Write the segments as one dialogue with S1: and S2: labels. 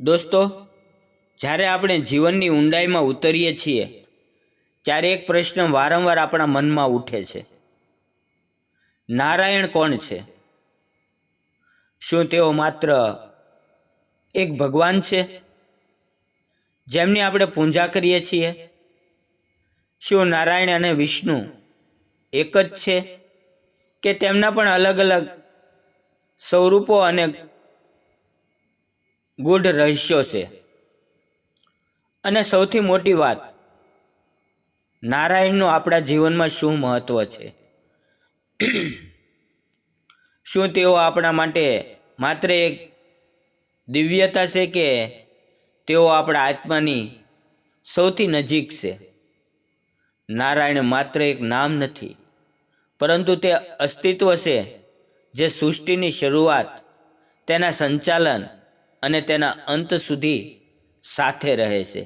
S1: દોસ્તો, જ્યારે આપણે જીવનની ઊંડાઈમાં ઉતરીએ છીએ, ત્યારે એક પ્રશ્ન વારંવાર આપણા મનમાં ઉઠે છે. નારાયણ કોણ છે? શું તેઓ માત્ર એક ભગવાન છે? જેમની આપણે પૂજા કરીએ છીએ? શું નારાયણ અને વિષ્ણુ એક જ છે? કે તેમના પણ અલગ અલગ સ્વરૂપો અને ગૂઢ રહસ્યો છે. અને સૌથી મોટી વાત, નારાયણનું આપણા જીવનમાં શું મહત્વ છે? શું તેઓ આપણા માટે માત્ર એક દિવ્યતા છે કે તેઓ આપણા આત્માની સૌથી નજીક છે? નારાયણ માત્ર એક નામ નથી, પરંતુ તે અસ્તિત્વ છે જે સૃષ્ટિની શરૂઆત, તેના સંચાલન અને તેના અંત સુધી સાથે રહે છે.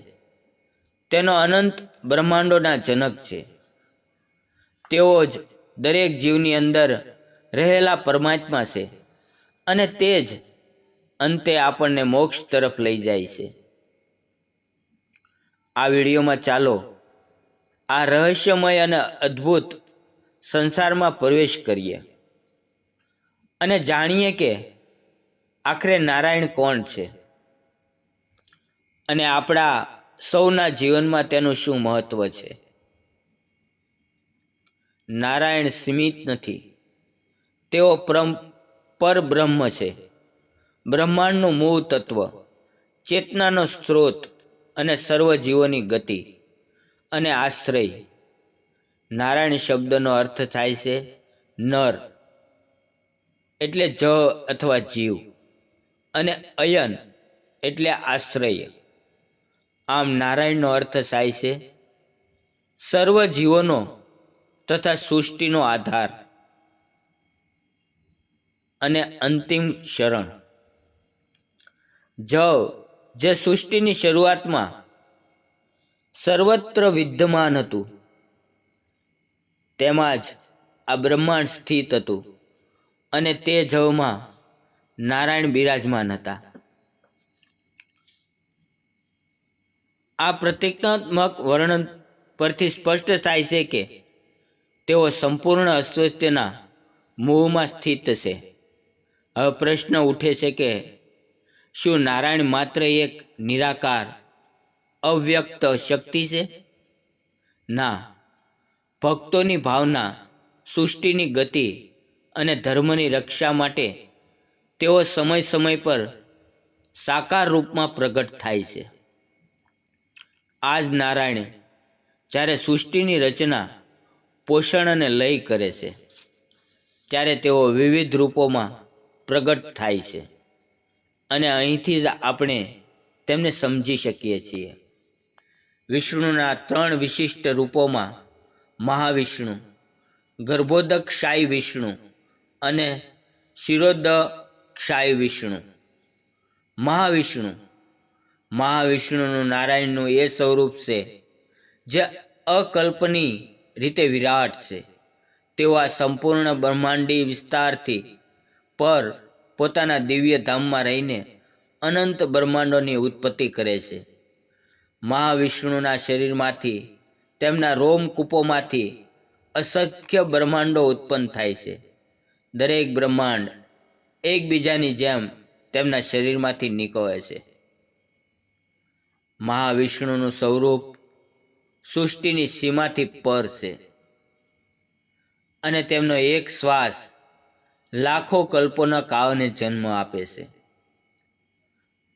S1: તેનો અનંત બ્રહ્માંડોના જનક છે. તેઓ જ દરેક જીવની અંદર રહેલા પરમાત્મા છે અને તે જ અંતે આપણને મોક્ષ તરફ લઈ જાય છે. આ વિડીયોમાં ચાલો આ રહસ્યમય અને અદ્ભુત સંસારમાં પ્રવેશ કરીએ અને જાણીએ કે આખરે નારાયણ કોણ છે? અને આપણા સૌના જીવનમાં તેનું શું મહત્વ છે? નારાયણ સીમિત નથી. તેઓ પરમ, પરબ્રહ્મ છે. બ્રહ્માંડનું મૂળ તત્વ, ચેતનાનો સ્ત્રોત અને સર્વ જીવોની ગતિ અને આશ્રય. નારાયણ શબ્દનો અર્થ થાય છે નર, એટલે જ અથવા જીવ. અને અયન એટલે આશ્રય. આમ નારાયણનો અર્થ થાય છે, સર્વ જીવોનો તથા સૃષ્ટિનો આધાર. અને અંતિમ શરણ. જ જે સૃષ્ટિની શરૂઆતમાં સર્વત્ર વિદ્યમાન હતું, તેમાં જ આ બ્રહ્માંડ સ્થિત હતું અને તે જવમાં નારાયણ બિરાજમાન હતા. આ પ્રતિકાત્મક વર્ણન પરથી સ્પષ્ટ થાય છે કે તેઓ સંપૂર્ણ અસ્વસ્થ્યના મોહમાં સ્થિત છે. હવે પ્રશ્ન ઉઠે છે કે શું નારાયણ માત્ર એક નિરાકાર, અવ્યક્ત શક્તિ છે? ના. ભક્તોની ભાવના, સૃષ્ટિની ગતિ અને ધર્મની રક્ષા માટે તેઓ સમય સમય પર સાકાર રૂપમાં પ્રગટ થાય છે. આ જ નારાયણ જ્યારે સૃષ્ટિની રચના, પોષણ અને લય કરે છે, ત્યારે તેઓ વિવિધ રૂપોમાં પ્રગટ થાય છે અને અહીંથી જ આપણે તેમને સમજી શકીએ છીએ. વિષ્ણુના ત્રણ વિશિષ્ટ રૂપોમાં મહાવિષ્ણુ ગર્ભોદકશાહી વિષ્ણુ અને શિરોદક્ષાહી વિષ્ણુ, મહાવિષ્ણુ. મહાવિષ્ણુનું નારાયણનું એ સ્વરૂપ છે, જે અકલ્પની રીતે વિરાટ છે. તેઓ આ સંપૂર્ણ બ્રહ્માંડી વિસ્તારથી પર પોતાના દિવ્ય ધામમાં રહીને અનંત બ્રહ્માંડોની ઉત્પત્તિ કરે છે. મહાવિષ્ણુના શરીરમાંથી, તેમના રોમકૂપોમાંથી અસંખ્ય બ્રહ્માંડો ઉત્પન્ન થાય છે. દરેક બ્રહ્માંડ એકબીજાની જેમ તેમના શરીરમાંથી નીકળે છે. મહાવિષ્ણુનું સ્વરૂપ સૃષ્ટિની સીમાથી પર છે અને તેમનો એક શ્વાસ લાખો કલ્પોના કાળને જન્મ આપે છે.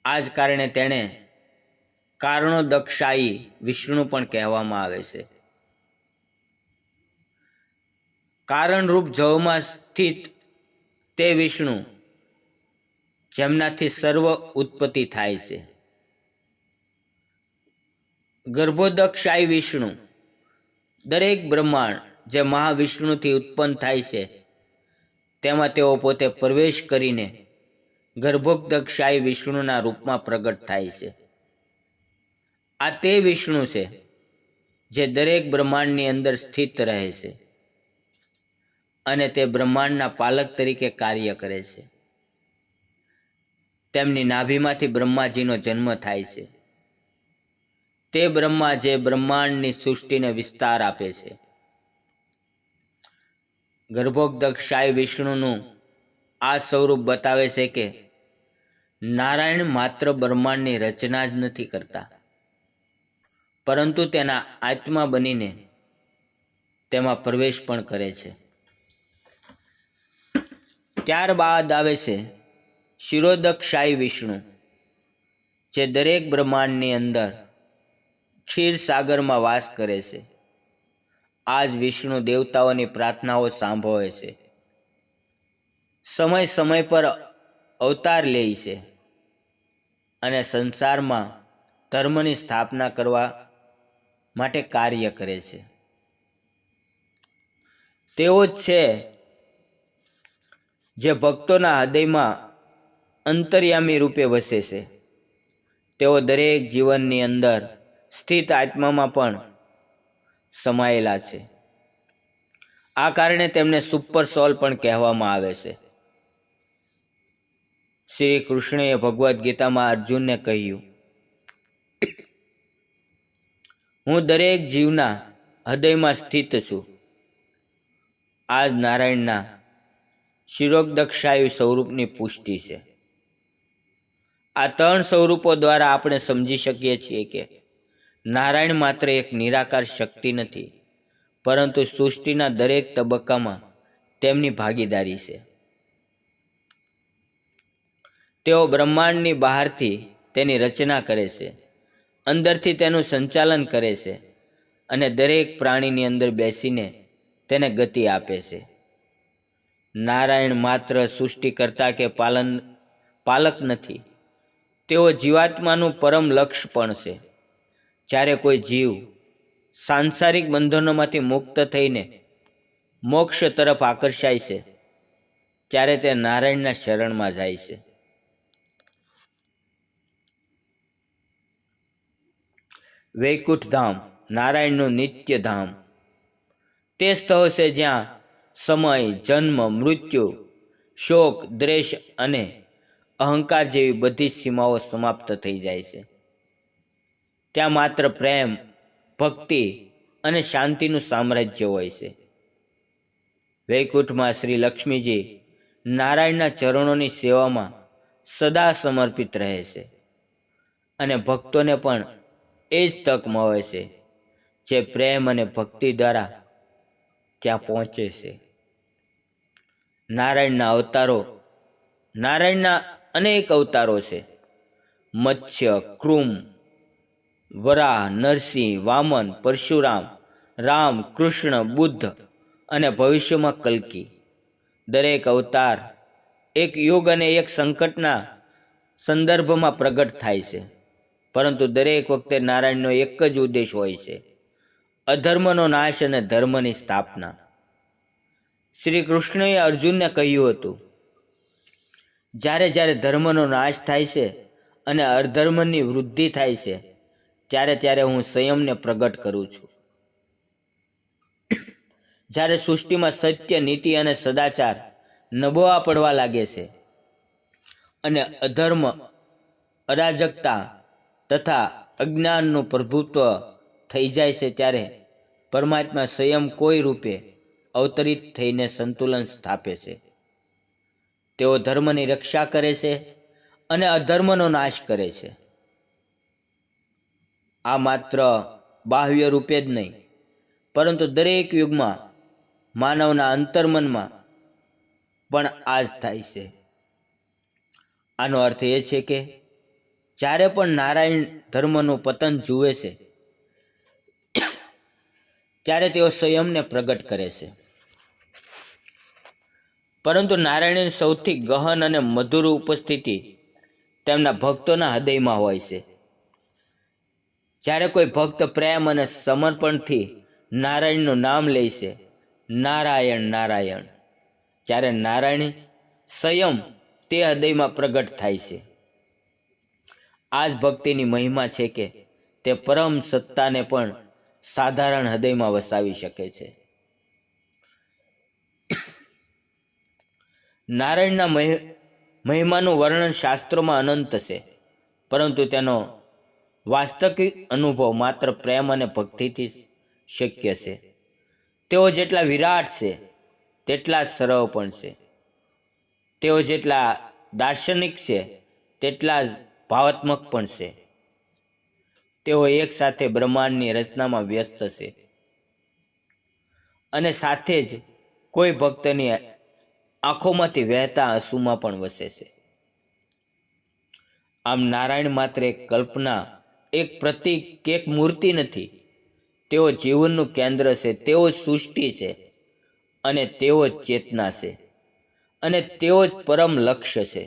S1: આ જ કારણે તેણે કારણો દક્ષાઈ વિષ્ણુ પણ કહેવામાં આવે છે. કારણરૂપ જવમાં સ્થિત તે વિષ્ણુ જેમનાથી સર્વ ઉત્પત્તિ થાય છે. ગર્ભોદક્ષાઈ વિષ્ણુ, દરેક બ્રહ્માંડ જે મહાવિષ્ણુથી ઉત્પન્ન થાય છે, તેમાં તેઓ પોતે પ્રવેશ કરીને ગર્ભોદક્ષાઈ વિષ્ણુના રૂપમાં પ્રગટ થાય છે. આ તે વિષ્ણુ છે જે દરેક બ્રહ્માંડની અંદર સ્થિત રહે છે અને તે બ્રહ્માંડના પાલક તરીકે કાર્ય કરે છે. તેમની નાભીમાંથી બ્રહ્માજીનો જન્મ થાય છે. તે બ્રહ્મા જે બ્રહ્માંડની સૃષ્ટિને વિસ્તાર આપે છે. ગર્ભોગદક સાઈ વિષ્ણુનું આ સ્વરૂપ બતાવે છે કે નારાયણ માત્ર બ્રહ્માંડની રચના જ નથી કરતા. પરંતુ તેના આત્મા બનીને તેમાં પ્રવેશ પણ કરે છે. ત્યારબાદ આવે છે શિરોદક સાઈ વિષ્ણુ, જે દરેક બ્રહ્માંડની અંદર ક્ષીરસાગરમાં વાસ કરે છે. આ જ વિષ્ણુ દેવતાઓની પ્રાર્થનાઓ સાંભળે છે. સમય સમય પર અવતાર લે છે અને સંસારમાં ધર્મની સ્થાપના કરવા માટે કાર્ય કરે છે. તેઓ જ છે જે ભક્તોના હૃદયમાં અંતર્યામી રૂપે વસે છે. તેઓ દરેક જીવનની અંદર સ્થિત આત્મામાં પણ સમાયેલા છે. આ કારણે તેમને સુપર સોલ પણ કહેવામાં આવે છે. શ્રી કૃષ્ણએ ભગવદ્ ગીતામાં અર્જુનને કહ્યું, હું દરેક જીવના હૃદયમાં સ્થિત છું. આ જ નારાયણના શિરોગદક્ષાયુ સ્વરૂપની પુષ્ટિ છે. આ ત્રણ સ્વરૂપો દ્વારા આપણે સમજી શકીએ છીએ કે નારાયણ માત્ર એક નિરાકાર શક્તિ નથી, પરંતુ સૃષ્ટિના દરેક તબક્કામાં તેમની ભાગીદારી છે. તેઓ બ્રહ્માંડની બહારથી તેની રચના કરે છે, અંદરથી તેનું સંચાલન કરે છે અને દરેક પ્રાણીની અંદર બેસીને તેને ગતિ આપે છે. નારાયણ માત્ર સૃષ્ટિકર્તા કે પાલન, પાલક નથી તેઓ જીવાત્માનું પરમ લક્ષ્ય પણ છે. જ્યારે કોઈ જીવ સાંસારિક બંધનોમાંથી મુક્ત થઈને મોક્ષ તરફ આકર્ષાય છે, ત્યારે તે નારાયણના શરણમાં જાય છે. વૈકુંઠ ધામ નારાયણનું નિત્ય ધામ તે સ્થળ છે જ્યાં સમય, જન્મ, મૃત્યુ, શોક, દ્વેષ અને અહંકાર જેવી બધી સીમાઓ સમાપ્ત થઈ જાય છે. ત્યાં માત્ર પ્રેમ, ભક્તિ અને શાંતિનું સામ્રાજ્ય હોય છે. વૈકુંઠમાં શ્રી લક્ષ્મીજી નારાયણના ચરણોની સેવામાં સદા સમર્પિત રહે છે અને ભક્તોને પણ એ જ તક મળે છે જે પ્રેમ અને ભક્તિ દ્વારા ત્યાં પહોંચે છે. નારાયણના અવતારો, નારાયણના અનેક અવતારો છે. મત્સ્ય, કૃમ, વરાહ, નરસિંહ, વામન, પરશુરામ, રામ, કૃષ્ણ, બુદ્ધ અને ભવિષ્યમાં કલ્કી. દરેક અવતાર એક યુગ અને એક સંકટના સંદર્ભમાં પ્રગટ થાય છે. પરંતુ દરેક વખતે નારાયણનો એક જ ઉદ્દેશ હોય છે. અધર્મનો નાશ અને ધર્મની સ્થાપના. શ્રી કૃષ્ણએ અર્જુનને કહ્યું હતું જ્યારે જ્યારે ધર્મનો નાશ થાય છે અને અધર્મની વૃદ્ધિ થાય છે, ત્યારે ત્યારે હું સંયમને પ્રગટ કરું છું. જ્યારે સૃષ્ટિમાં સત્ય, નીતિ અને સદાચાર નબોવા પડવા લાગે છે અને અધર્મ, અરાજકતા તથા અજ્ઞાનનું પ્રભુત્વ થઈ જાય છે, ત્યારે પરમાત્મા સંયમ કોઈ રૂપે અવતરિત થઈને સંતુલન સ્થાપે છે. તેઓ ધર્મની રક્ષા કરે છે અને અધર્મનો નાશ કરે છે. આ માત્ર બાહ્ય રૂપે જ નહીં, પરંતુ દરેક યુગમાં માનવના અંતર્મનમાં પણ આ જ થાય છે. આનો અર્થ એ છે કે જ્યારે પણ નારાયણ ધર્મનું પતન જુએ છે, ત્યારે તેઓ સંયમને પ્રગટ કરે છે. પરંતુ નારાયણની સૌથી ગહન અને મધુર ઉપસ્થિતિ તેમના ભક્તોના હૃદયમાં હોય છે. જ્યારે કોઈ ભક્ત પ્રેમ અને સમર્પણથી નારાયણનું નામ લે છે, નારાયણ નારાયણ, ત્યારે નારાયણ સંયમ તે હૃદયમાં પ્રગટ થાય છે. આ જ ભક્તિની મહિમા છે કે તે પરમ સત્તાને પણ સાધારણ હૃદયમાં વસાવી શકે છે. નારાયણના મહ, મહિમાનું વર્ણન શાસ્ત્રોમાં અનંત છે. પરંતુ તેનો વાસ્તવિક અનુભવ માત્ર પ્રેમ અને ભક્તિથી શક્ય છે. તેઓ જેટલા વિરાટ છે, તેટલા સરળ પણ છે. તેઓ જેટલા દાર્શનિક છે, તેટલા ભાવાત્મક પણ છે. તેઓ એકસાથે બ્રહ્માંડની રચનામાં વ્યસ્ત છે. અને સાથે જ કોઈ ભક્તની આંખોમાંથી વહેતા આંસુમાં પણ વસે છે. આમ નારાયણ માત્ર એક કલ્પના, એક પ્રતીક કે એક મૂર્તિ નથી. તેઓ જીવનનું કેન્દ્ર છે, તેઓ સૃષ્ટિ છે અને તેઓ જ ચેતના છે અને તેઓ જ પરમ લક્ષ્ય છે.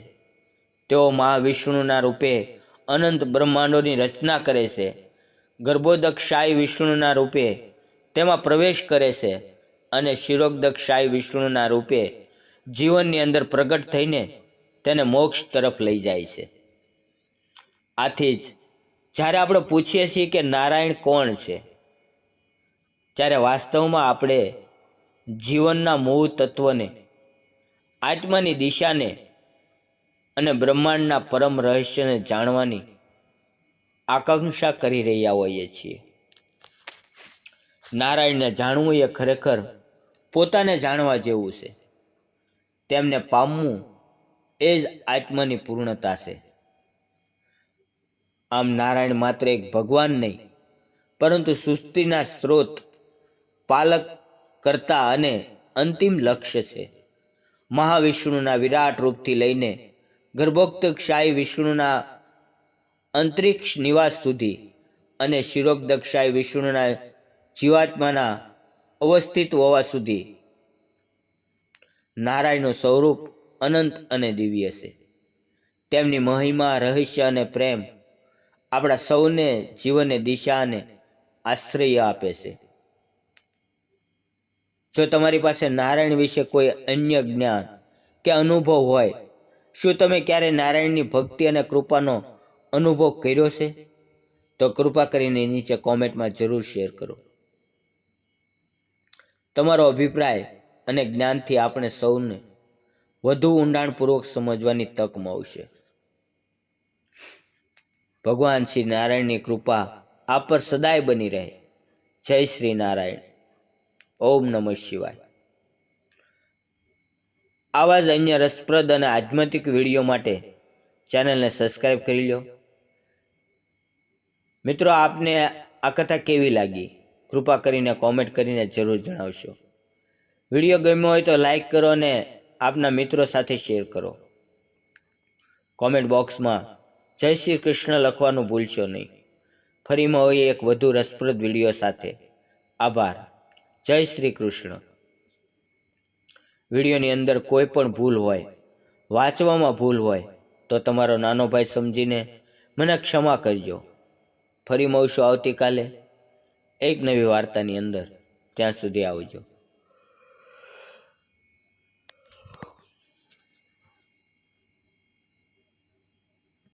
S1: તેઓ મહાવિષ્ણુના રૂપે અનંત બ્રહ્માંડોની રચના કરે છે. ગર્ભોદક્ષાય વિષ્ણુના રૂપે તેમાં પ્રવેશ કરે છે અને શિરોગદક્ષાય વિષ્ણુના રૂપે જીવનની અંદર પ્રગટ થઈને તેને મોક્ષ તરફ લઈ જાય છે. આથી જ જ્યારે આપણે પૂછીએ છીએ કે નારાયણ કોણ છે, ત્યારે વાસ્તવમાં આપણે જીવનના મૂળ તત્વને, આત્માની દિશાને અને બ્રહ્માંડના પરમ રહસ્યને જાણવાની આકાંક્ષા કરી રહ્યા હોઈએ છીએ. નારાયણને જાણવું એ ખરેખર પોતાને જાણવા જેવું છે. તેમને પામવું એ જ આત્માની પૂર્ણતા છે. આમ નારાયણ માત્ર એક ભગવાન નહીં, પરંતુ સુસ્તીના સ્ત્રોત, પાલક કરતા અને અંતિમ લક્ષ્ય છે. મહાવિષ્ણુના વિરાટ રૂપથી લઈને ગર્ભોક્તક્ષાયી વિષ્ણુના અંતરિક્ષ નિવાસ સુધી અને શિરોગદક્ષાય વિષ્ણુના જીવાત્માના અવસ્થિત હોવા સુધી નારાયણનું સ્વરૂપ અનંત અને દિવ્ય છે. તેમની મહિમા, રહસ્ય અને પ્રેમ આપણા સૌને જીવનને દિશા અને આશ્રય આપે છે. જો તમારી પાસે નારાયણ વિશે કોઈ અન્ય જ્ઞાન કે અનુભવ હોય, શું તમે ક્યારે નારાયણની ભક્તિ અને કૃપાનો અનુભવ કર્યો છે? તો કૃપા કરીને નીચે કોમેન્ટમાં જરૂર શેર કરો. તમારો અભિપ્રાય અને જ્ઞાનથી આપણે સૌને વધુ ઊંડાણપૂર્વક સમજવાની તક મળશે. ભગવાન શ્રી નારાયણની કૃપા આપ પર સદાય બની રહે. જય શ્રી નારાયણ. ઓમ નમઃ શિવાય. આવા જ અન્ય રસપ્રદ અને આધ્યાત્મિક વીડિયો માટે ચેનલને સબસ્ક્રાઈબ કરી લો. મિત્રો, આપને આ કથા કેવી લાગી? કૃપા કરીને કોમેન્ટ કરીને જરૂર જણાવશો. વીડિયો ગમ્યો હોય તો લાઈક કરો અને આપના મિત્રો સાથે શેર કરો. કોમેન્ટ બોક્સમાં જય શ્રી કૃષ્ણ લખવાનું ભૂલશો નહીં. ફરી મળીએ એક વધુ રસપ્રદ વીડિયો સાથે. આભાર. જય શ્રી કૃષ્ણ. વિડીયોની અંદર કોઈ પણ ભૂલ હોય, વાંચવામાં ભૂલ હોય, તો તમારો નાનો ભાઈ સમજીને મને ક્ષમા કરજો. ફરી મળશું આવતીકાલે એક નવી વાર્તાની અંદર. ત્યાં સુધી આવજો.